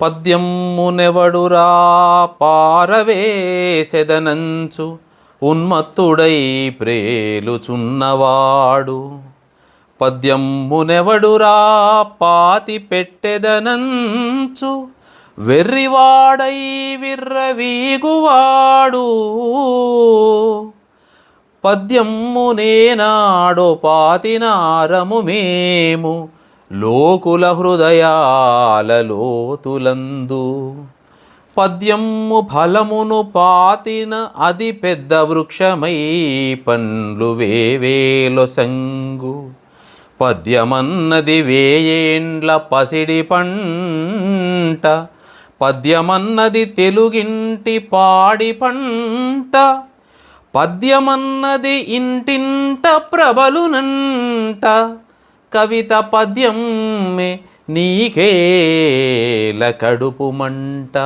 పద్యమ్మునెవడురా పారవేసెదనంచు ఉన్మత్తుడై ప్రేలుచున్నవాడు. పద్యమ్మునెవడురా పాతి పెట్టెదనంచు వెర్రివాడై విర్రవీగువాడు. పద్యమ్మునేనాడో పాతినారము మేము. లోకుల హృదయాలలోతులందు పద్యము ఫలమును పాతిన అది పెద్ద వృక్షమై పండ్లు వేవేలో సంగు. పద్యమన్నది వేయేండ్ల పసిడి పంట. పద్యమన్నది తెలుగింటి పాడి పంట. పద్యమన్నది ఇంటింట ప్రబలునంట కవిత పద్యం నీకేల కడుపు మంట.